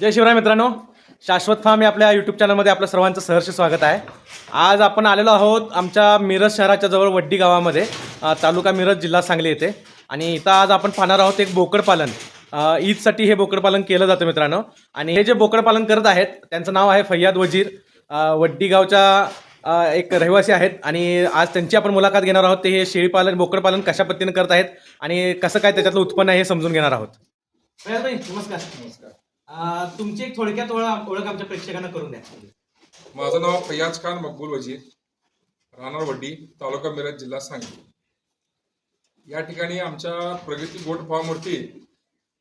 जय शिवराय मित्रांनो. शाश्वत फार्म या आपल्या यूट्यूब चॅनलमध्ये आपलं सर्वांचं सहर्ष स्वागत आहे. आज आपण आलेलो आहोत आमच्या मिरज शहराच्या जवळ वड्डी गावामध्ये तालुका मिरज जिल्हा सांगली येथे. आणि इथं आज आपण पाहणार आहोत एक बोकड पालन. अ, ईदसाठी हे बोकड पालन केलं जातं मित्रांनो. आणि हे जे बोकड पालन करत आहेत त्यांचं नाव आहे फैयाद वजीर. वड्डी गावच्या एक रहिवासी आहेत. आणि आज त्यांची आपण मुलाखत घेणार आहोत. ते हे शेळीपालन बोकड पालन कशा पद्धतीने करत आहेत आणि कसं काय त्याच्यातलं उत्पन्न आहे हे समजून घेणार आहोत. नमस्कार. नमस्कार. तुमची एक थोडक्यात ओळख आमच्या प्रेक्षकांना करून द्या. माझं नाव फैयाज खान मकबूल वजीर राहणार वड्डी तालुका मिरज जिल्हा सांगली. या ठिकाणी आमच्या प्रगती गोट फार्मवरती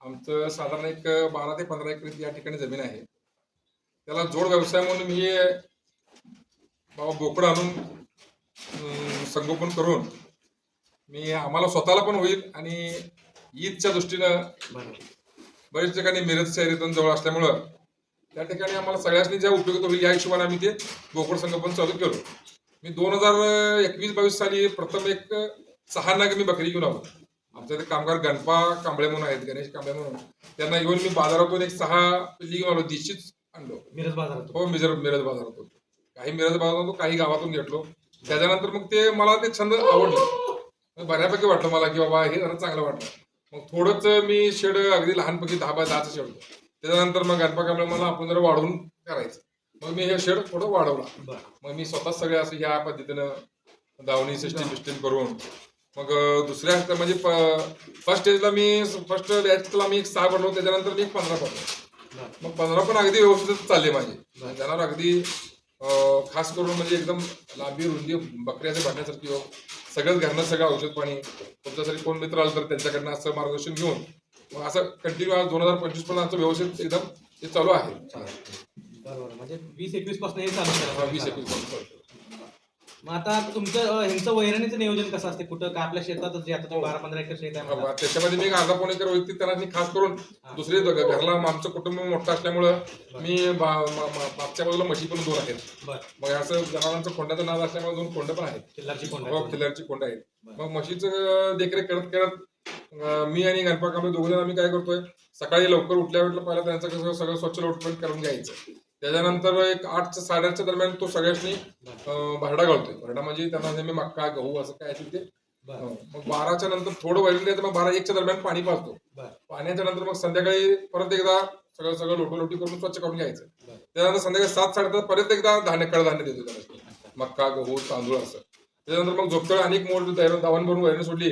आमचं साधारण एक बारा ते पंधरा एकर या ठिकाणी जमीन आहे. त्याला जोड व्यवसाय म्हणून मी बाबा बोकडं आणून संगोपन करून मी आम्हाला स्वतःला पण होईल आणि ईदच्या दृष्टीनं बरेच ठिकाणी मिरज शहरीतून जवळ असल्यामुळं त्या ठिकाणी आम्हाला सगळ्यांनी ज्या उपयुक्त होईल या हिशोबाने आम्ही ते बोकड संगोपन चालू केलो. मी दोन हजार एकवीस बावीस साली प्रथम एक सहा नाग मी बकरी घेऊन आलो. आमच्या इथे कामगार गणपा कांबळे म्हणून आहेत गणेश कांबळे म्हणून. त्यांना घेऊन मी बाजारातून एक सहा पिल्ली घेऊन आलो दिशीच आणलो. मिरज बाजारात हो मिरज मिरज बाजारातून. काही मिरज बाजारातून काही गावातून घेतलो. त्याच्यानंतर मग ते मला ते छंद आवडलं. बऱ्यापैकी वाटलं मला की बाबा हे जरा चांगलं वाटलं. मग थोडंच मी शेड अगदी लहानपैकी दहा बाय दहाचं शेड होतं. त्याच्यानंतर मग गणपा मला आपण जरा वाढवून करायचं. मग मी हे शेड थोडं वाढवला. मग मी स्वतः सगळे असं ह्या पद्धतीनं दावणी सिस्टीम बिस्टीम करून मग दुसऱ्या म्हणजे फर्स्ट स्टेजला मी फर्स्ट बॅचला मी एक सहा पडलो त्याच्यानंतर मी एक पंधरा पडलो मग पंधरा पण अगदी व्यवस्थित चालले माझे. जनावर अगदी खास करून म्हणजे एकदम लांबी रुंदी बकऱ्याचे भांडण्यासारखी हो. सगळंच घरनं सगळं औषध पाणी तुमच्यासाठी कोण मित्र आलं तर त्यांच्याकडनं असं मार्गदर्शन घेऊन मग असं कंटिन्यू आज दोन हजार पंचवीसपर्यंत आमचं व्यवस्थित एकदम ते चालू आहे. बरोबर म्हणजे वीस एकवीसपासून हे चालू वीस एकवीस चालू. मग आता तुमचं अ, ह्यांचं वैरणीचं नियोजन कसं असते? कुठं? का आपल्या शेतातच जे आता बारा पंधरा एकर शेत आहे त्याच्यामध्ये मी एक अर्धा पोण एकर व्यक्ती त्यांना मी खास करून दुसरे घरला आमचं कुटुंब मोठं असल्यामुळं मी बा- मा- मा- मागच्या बाजूला म्हशी पण दोन आहेत. बरं. मग असं जनावरांचं कोंडाचं नाद असल्यामुळे दोन कोंड पण आहेत. किल्लाची कोंड हो किल्ल्याची कोंड आहेत. मग म्हशीचं देखरेख करत करत अं, मी आणि गणपा कांबळे दोघं जण आम्ही काय करतोय? सकाळी लवकर उठल्या उठल्या पहिला त्यांचं कसं सगळं स्वच्छ लोटपट करून घ्यायचं. त्याच्यानंतर एक आठच्या साडेआठच्या दरम्यान तो सगळ्यांनी भरडा घालतोय. भरडा म्हणजे त्यांना नेहमी मक्का गहू असं काय असेल ते. हं. मग बाराच्या नंतर थोडं वैरण मग बारा एकच्या दरम्यान पाणी पाजतो. बरं. पाण्याच्या नंतर मग संध्याकाळी परत एकदा सगळं सगळं लोटोलोटी करून स्वच्छ करून घ्यायचं. त्यानंतर संध्याकाळी सात साडेसात परत एकदा धान्य कडधान्य देतो त्याला. मक्का गहू तांदूळ असं. त्याच्यानंतर मग झोपतळ अनेक दैरण- दावण भरून वैरण सोडली.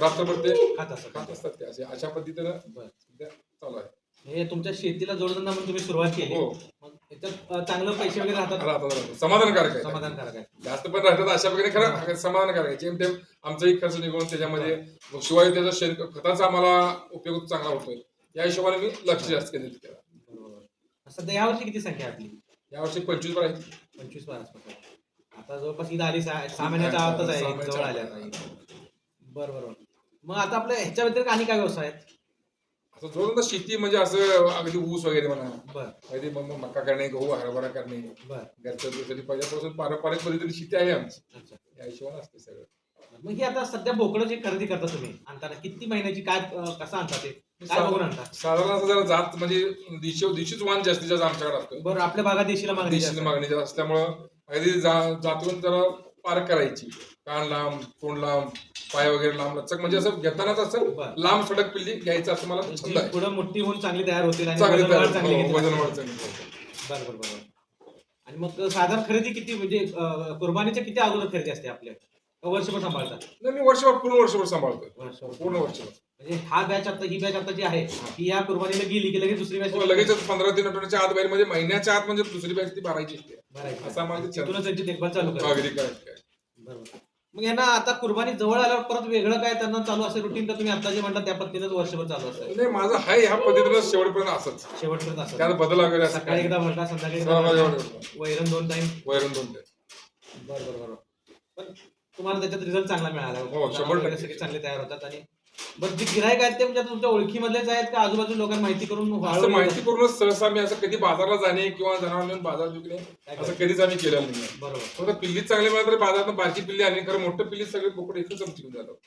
रात्रभर ते खात असं खात असतात ते. असे अशा पद्धतीनं चालू आहे. हे तुमच्या शेतीला जोडधंदा म्हणून तुम्ही सुरुवात केली. हो. याच्यात चांगलं पैसे वगैरे राहतात. राहतात राहतात. समाधानकारक आहे. समाधानकारक आहे. जास्त पण राहतात अशा प्रकारे खरं समाधानकारक आहे. जेम तेम आमचाही खर्च निघून त्याच्यामध्ये मग शिवाय त्याचा शेण खताचा आम्हाला उपयोग चांगला होतोय. या हिशोबाने मी लक्ष जास्त केंद्रित केलं. बरोबर. सध्या यावर्षी किती संख्या आहे आपली? यावर्षी पंचवीस पण आहेत. पंचवीस आसपास आहे. आता जवळपास ईद आली सहा सहा महिन्याच्या आतच आहे. सहा महिन्याच्या जवळ आत आल्या आहे. बरं बरोबर. मग आता आपल्या ह्याच्या व्यतिरिक्त आणि काय व्यवसाय आहेत? जोपर्यंत शेती म्हणजे असं अगदी ऊस वगैरे म्हणा. अगदी मका करणे गहू हरभरा करणे घरचं दुसरी पहिल्यापासून पारंपरिक पद्धतीने शेती आहे आमची. अच्छा. या हिशोबाने असते सगळं. मग ही आता सध्या बोकडं जे खरेदी करता तुम्ही आणताना किती महिन्याची काय कसं आणता ते? काय बघून आणता? साधारण असं जरा जात म्हणजे दिशे दिशीच वाण जास्तीत जास्त आमच्याकडे असतो. बरं आपल्या भागात देशीला मागणी जास्त. मागणी जास्त असल्यामुळं अगदी जातून जरा पार करायची. कान लांब तोंड लांब पाय वगैरे लांब लचक म्हणजे असं घेतानाच असं बरं. लांब सडक पिल्ली घ्यायचं असं मला छंद जी आहे. पुढं मोठी होऊन चांगली तयार होतील आणि चांगली तयार- चांगली हो, घेतील. बरं बरं बरं. आणि मग साधारण खरेदी किती म्हणजे अं, कुर्बानीच्या किती अगोदर खरेदी असते आपल्या? वर्षभर सांभाळतात नाही मी वर्षभर पूर्ण वर्षभर सांभाळतोय. वर्षभर. पूर्ण वर्षभर. म्हणजे हा बॅच आता ही बॅच आता जी आहे ही. या कुर्बानीला गेली की लगेच दुसरी बॅच हो, लगेचच पंधरा तीन आठवड्याच्या आत बाहेर म्हणजे महिन्याच्या आत म्हणजे दुसरी बॅच ती भरायची असते. असा माझी छंद. तिथूनच त्यांची देखभाल चालू करा अगदी correct. बरोबर. मग यांना आता कुर्बानी जवळ आल्यावर परत वेगळं काय त्यांना चालू असेल रुटीन का तुम्ही आता जे म्हणता त्या पद्धतीनेच वर्षभर चालू असेल. नाही माझं हाय ह्या पद्धतीनं शेवटपर्यंत असंच. शेवटपर्यंत त्यात बदल वगैरे असं सकाळी एकदा भरला संध्याकाळी हा, एकदा भरला. बरोबर. वैरण दोन टाइम वैरण दोन ते. बरं बरं बरं पण तुम्हाला त्याच्यात रिझल्ट चांगला मिळाला. हो, शंभर जनावरं वगैरे टक्के. सगळे चांगले तयार होतात. आणि बरं जे गिरायक आहेत ते म्हणजे आता तुमच्या ओळखीमधलेच आहेत का? आजूबाजू लोकांना माहिती करून असं वाढवून माहिती करूनच सहसा मी असं कधी बाजारला जाणे किंवा जनावर नेऊन बाजार विकणे असं कधीच आम्ही केलेलं नाही. बरोबर. फक्त पिल्ली चांगली मिळाली तरी बाजारात बारकी पिल्ली आणि खरं मोठं पिल्ली सगळे बोकडे घेऊन जातो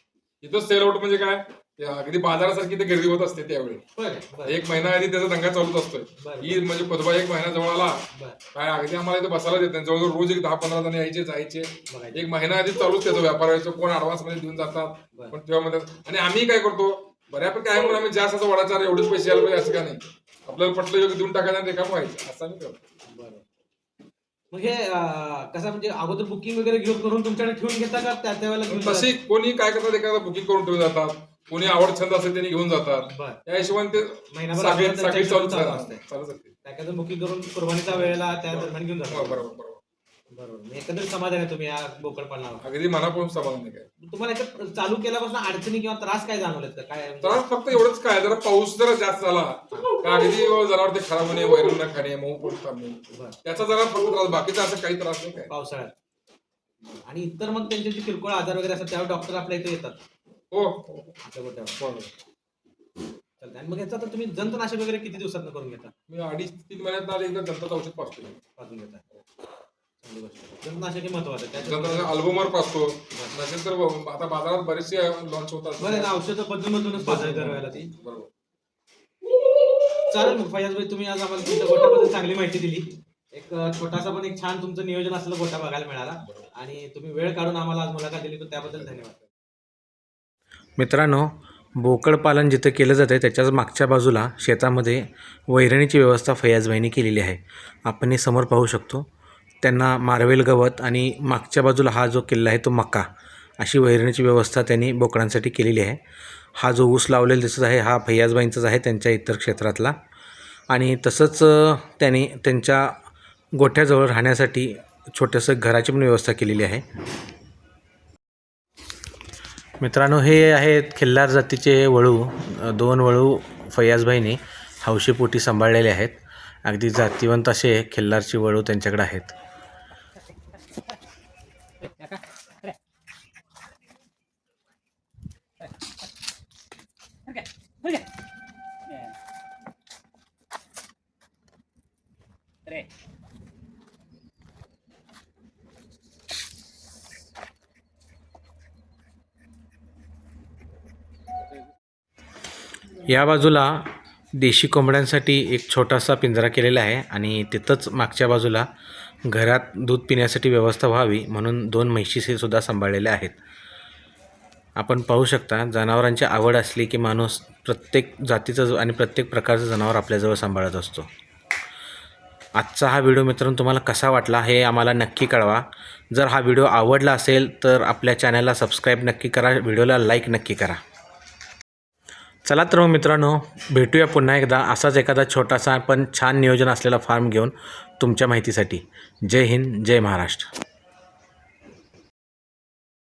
इथं सेल आउट म्हणजे काय? ते अगदी बाजारासारखी ते गर्दी होत असते त्यावेळी. एक महिना आधी त्याचा दंगा चालूच असतोय. बरं. ईद म्हणजे पदबा एक महिना जवळ आला. बरं. काय अगदी आम्हाला इथं बसायला देत नाही. जवळजवळ रोज एक दहा पंधरा जण यायचे जायचे. बघायचं एक महिना आधी चालूच त्याचा व्यापार व्हायचं कोण ऍडव्हान्समध्ये देऊन जातात? बरं. पण तेव्हा म्हणतात आणि आम्ही काय करतो? बऱ्यापैकी आहे म्हणून आम्ही जास्त असं वडाचार एवढेच पैसे यायला पाहिजे असं का नाही. आपल्याला पटलं योग्य देऊन टाकायचं आणि रिकाम व्हायचं. असं आम्ही करतो. बरं. मग हे कसं म्हणजे अगोदर बुकिंग वगैरे घेऊन करून तुमच्याकडे ठेवून घेता का? त्या त्यावेळेला घेऊन जाता? तशी कोणी काय करतात एखादं बुकिंग करून ठेवून जातात. कोणी आवड छंद असेल त्यांनी घेऊन जातात. बरं. त्या हिशोबाने ते महिनाभर साखळी आपल्याला साखळी त्यांच्या चालूच चालू राहतात. असते. चालूच असते. त्याच्यातून बुकिंग करून कुर्बानीच्या वेळेला त्या दरम्यान घेऊन हो, जाता बरोबर बरोबर. बरोबर. एकंदरीत समाधान आहे तुम्ही या बोकड पालनावर अगदी मनापासून समाधान नाही काय तुम्हाला याच्यात चालू केल्यापासून अडचणी किंवा त्रास काय जाणवलेत का? काय त्रास फक्त एवढंच काय जरा पाऊस जरा जास्त झाला. का अगदी जनावर ते खराब होणे वैरून न खाणे मऊ पोट थांबणे. त्याचा जरा फक्त त्रास बाकीचा असं काही त्रास नाही काय. पावसाळ्यात. आणि इतर मग त्यांचे जे किरकोळ आजार वगैरे असतात त्यावर डॉक्टर आपल्या इथे येतात. हो. गोट्यावर चालतंय. आणि मग याचा तर तुम्ही जंतनाशक वगैरे किती दिवसात करून घेता? मी अडीच तीन महिन्यात आले एकदा दंतात औषध पाचतो पाजून घेता. आहे. जंतनाशक महत्वाचं आहे. त्याच्यात नसेल तर आता बाजारात बरेचसे लॉन्च होतात. बरं ना औषधं बदलून बदलूनच दरवेळेला ती बरोबर. चालेल मग फयाज भाई तुम्ही आज आम्हाला तुमच्या गोट्याबद्दल चांगली माहिती दिली. एक अं, छोटासा पण एक छान तुमचं नियोजन असलेला गोटा बघायला मिळाला. आणि तुम्ही वेळ काढून आम्हाला आज मुलाखत दिली तर त्याबद्दल धन्यवाद. मित्रांनो बोकड पालन जिथं केलं जातं त्याच्याच मागच्या बाजूला शेतामध्ये वैरणीची व्यवस्था फयाजबाईंनी केलेली आहे. आपण हे समोर पाहू शकतो. त्यांना मार्वेल गवत आणि मागच्या बाजूला हा जो किल्ला आहे तो मक्का अशी वैरणीची व्यवस्था त्यांनी बोकडांसाठी केलेली आहे. हा जो ऊस लावलेला दिसत आहे हा फैयाजबाईंचाच आहे त्यांच्या इतर क्षेत्रातला. आणि तसंच त्यांनी त्यांच्या गोठ्याजवळ राहण्यासाठी छोटंसं घराची पण व्यवस्था केलेली आहे. मित्रांनो हे आहेत खिल्लार जातीचे वळू. दोन वळू फैयाजबाईंनी हौशीपोटी सांभाळलेले आहेत. अगदी जातीवंत असे खिल्लारची वळू त्यांच्याकडे आहेत. या बाजूला देशी कोंबड्यांसाठी एक छोटासा पिंजरा केलेला आहे आणि तिथंच मागच्या बाजूला घरात दूध पिण्यासाठी व्यवस्था व्हावी म्हणून दोन म्हैशीसे सुद्धा सांभाळलेल्या आहेत. आपण पाहू शकता जनावरांची आवड असली की माणूस प्रत्येक जातीचं आणि प्रत्येक प्रकारचं जनावर आपल्याजवळ सांभाळत असतो. आजचा हा व्हिडिओ मित्रांनो तुम्हाला कसा वाटला हे आम्हाला नक्की कळवा. जर हा व्हिडिओ आवडला असेल तर आपल्या चॅनलला सबस्क्राईब नक्की करा व्हिडिओला लाईक नक्की करा. चला तर मग मित्रांनो भेटूया पुन्हा एकदा असाच एखादा छोटासा पण छान नियोजन असलेला फार्म घेऊन तुमच्या माहितीसाठी. जय हिंद जय महाराष्ट्र.